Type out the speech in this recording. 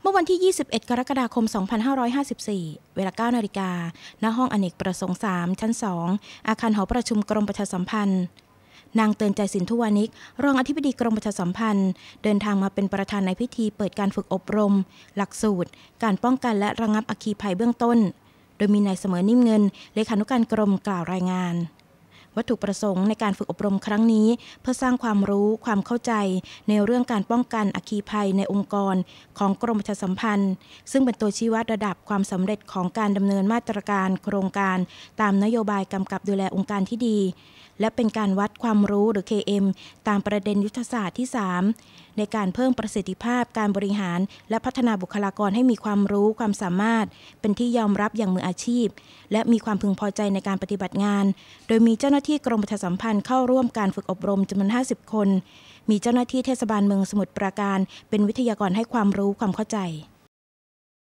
เมื่อวันที่ 21 กรกฎาคม 2554 เวลา 9 นาฬิกา ณ ห้องอเนกประสงค์ 3 ชั้น 2 อาคารหอประชุมกรมประชาสัมพันธ์ นางเตือนใจสินทุวานิก รองอธิบดีกรมประชาสัมพันธ์ เดินทางมาเป็นประธานในพิธีเปิดการฝึกอบรม หลักสูตร การป้องกันและระงับอัคคีภัยเบื้องต้น โดยมีนายเสมอนิ่มเงิน เลขานุการกรมกล่าวรายงาน วัตถุประสงค์ในการฝึกอบรมครั้งนี้ เพื่อสร้างความรู้ความเข้าใจ ในเรื่องการป้องกันอัคคีภัยในองค์กร ของกรมประชาสัมพันธ์ ซึ่งเป็นตัวชี้วัดระดับความสำเร็จของการดำเนินมาตรการ โครงการ ตามนโยบายกำกับดูแลองค์การที่ดี และเป็นการวัดความรู้หรือ KM ตามประเด็นยุทธศาสตร์ที่ 3 ในการเพิ่มประสิทธิภาพการบริหาร และพัฒนาบุคลากรให้มีความรู้ความสามารถ เป็นที่ยอมรับอย่างมืออาชีพ และมีความพึงพอใจในการปฏิบัติงาน โดยมีเจ้าหน้าที่กรมประชาสัมพันธ์เข้าร่วมการฝึกอบรมจำนวน 50 คน มีเจ้าหน้าที่เทศบาลเมืองสมุทรปราการ เป็นวิทยากรให้ความรู้ความเข้าใจ